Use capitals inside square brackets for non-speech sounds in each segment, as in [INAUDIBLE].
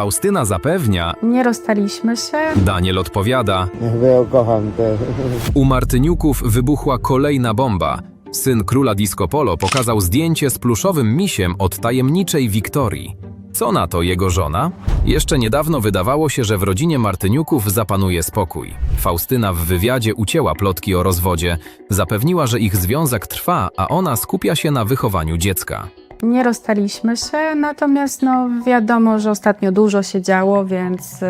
Faustyna zapewnia, Nie rozstaliśmy się. Daniel odpowiada, Ja chyba ją kocham też. u Martyniuków wybuchła kolejna bomba. Syn króla Disco Polo pokazał zdjęcie z pluszowym misiem od tajemniczej Wiktorii. Co na to jego żona? Jeszcze niedawno wydawało się, że w rodzinie Martyniuków zapanuje spokój. Faustyna w wywiadzie ucięła plotki o rozwodzie, zapewniła, że ich związek trwa, a ona skupia się na wychowaniu dziecka. Nie rozstaliśmy się, natomiast no, wiadomo, że ostatnio dużo się działo, więc yy,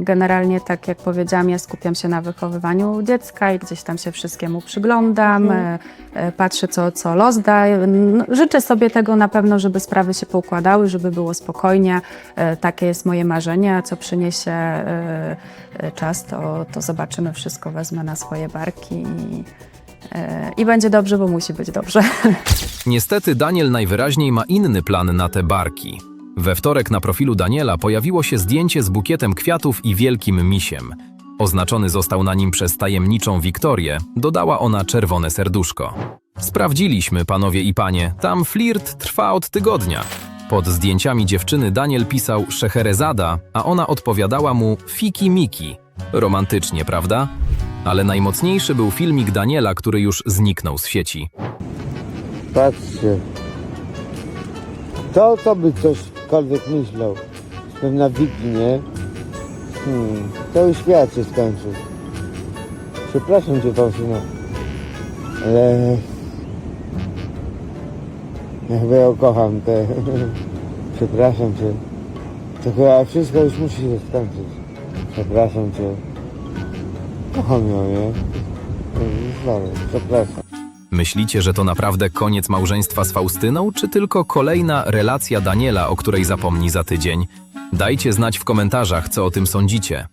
generalnie, tak jak powiedziałam, ja skupiam się na wychowywaniu dziecka i gdzieś tam się wszystkiemu przyglądam, yy, yy, patrzę, co, co los da. No, życzę sobie tego na pewno, żeby sprawy się poukładały, żeby było spokojnie. Yy, takie jest moje marzenie, a co przyniesie yy, czas, to, to zobaczymy. Wszystko wezmę na swoje barki i, i będzie dobrze, bo musi być dobrze. [LAUGHS] Niestety Daniel najwyraźniej ma inny plan na te barki. We wtorek na profilu Daniela pojawiło się zdjęcie z bukietem kwiatów i wielkim misiem. Oznaczony został na nim przez tajemniczą Wiktorię, dodała ona czerwone serduszko. Sprawdziliśmy, panowie i panie, tam flirt trwa od tygodnia. Pod zdjęciami dziewczyny Daniel pisał Szeherezada, a ona odpowiadała mu Fiki Miki. Romantycznie, prawda? Ale najmocniejszy był filmik Daniela, który już zniknął z sieci. Patrzcie. Kto to by cośkolwiek myślał? Pewna wiki, nie? Hmm, cały świat się skończył. Przepraszam cię, Faustyna. Ale... Ja ją kocham, te... [LAUGHS] Przepraszam cię. To chyba wszystko już musi się skończyć. Przepraszam cię. Kocham ją, nie? Sorry, przepraszam. Myślicie, że to naprawdę koniec małżeństwa z Faustyną, czy tylko kolejna relacja Daniela, o której zapomni za tydzień? Dajcie znać w komentarzach, co o tym sądzicie.